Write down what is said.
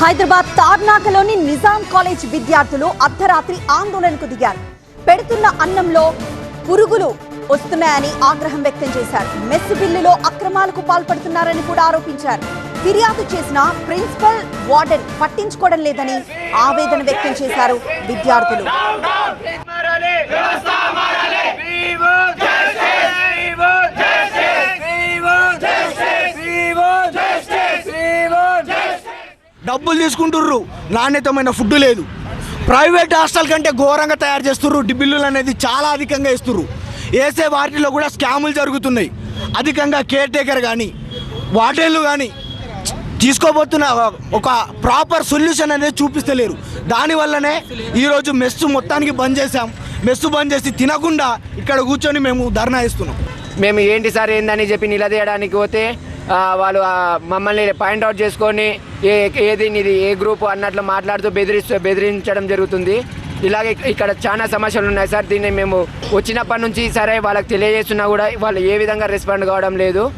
Hyderabad తార్నాకలోని Nizam college విద్యార్థులు అర్ధరాత్రి ఆందోళనకు దిగారు. పెడుతున్న అన్నంలో పురుగులు వస్తున్నాయని ఆగ్రహం వ్యక్తం చేశారు. మెస్సు బిల్లులో అక్రమాలకు పాల్పడుతున్నారని కూడా ఆరోపించారు. ఫిర్యాదు చేసిన ప్రిన్సిపల్ వార్డెన్ పట్టించుకోవడం లేదని ఆవేదన వ్యక్తం చేశారు విద్యార్థులు. డబ్బులు తీసుకుంటుర్రు. నాణ్యతమైన ఫుడ్ లేదు. ప్రైవేట్ హాస్టల్ కంటే ఘోరంగా తయారు చేస్తుర్రు. బిల్లులు అనేది చాలా అధికంగా ఇస్తుర్రు. వేసే వాటిలో కూడా స్కాములు జరుగుతున్నాయి. అధికంగా కేర్ టేకర్ కానీ వాటర్లు కానీ తీసుకోబోతున్న ఒక ప్రాపర్ సొల్యూషన్ అనేది చూపిస్తలేరు. దానివల్లనే ఈరోజు మెస్ మొత్తానికి బంద్ చేశాం. మెస్ బంద్ చేసి తినకుండా ఇక్కడ కూర్చొని మేము ధర్నా ఇస్తున్నాం మేము ఏంటి సార్ ఏందని చెప్పి నిలదీయడానికి పోతే వాళ్ళు మమ్మల్ని మమ్మల్ని పాయింట్అవుట్ చేసుకొని ఏ ఏది ఇది ఏ గ్రూప్ అన్నట్లు మాట్లాడుతూ బెదిరిస్తూ బెదిరించడం జరుగుతుంది. ఇలాగే ఇక్కడ చాలా సమస్యలు ఉన్నాయి సార్. దీన్ని మేము వచ్చినప్పటి నుంచి సరే వాళ్ళకి తెలియజేస్తున్నా కూడా వాళ్ళు ఏ విధంగా రెస్పాండ్ కావడం లేదు.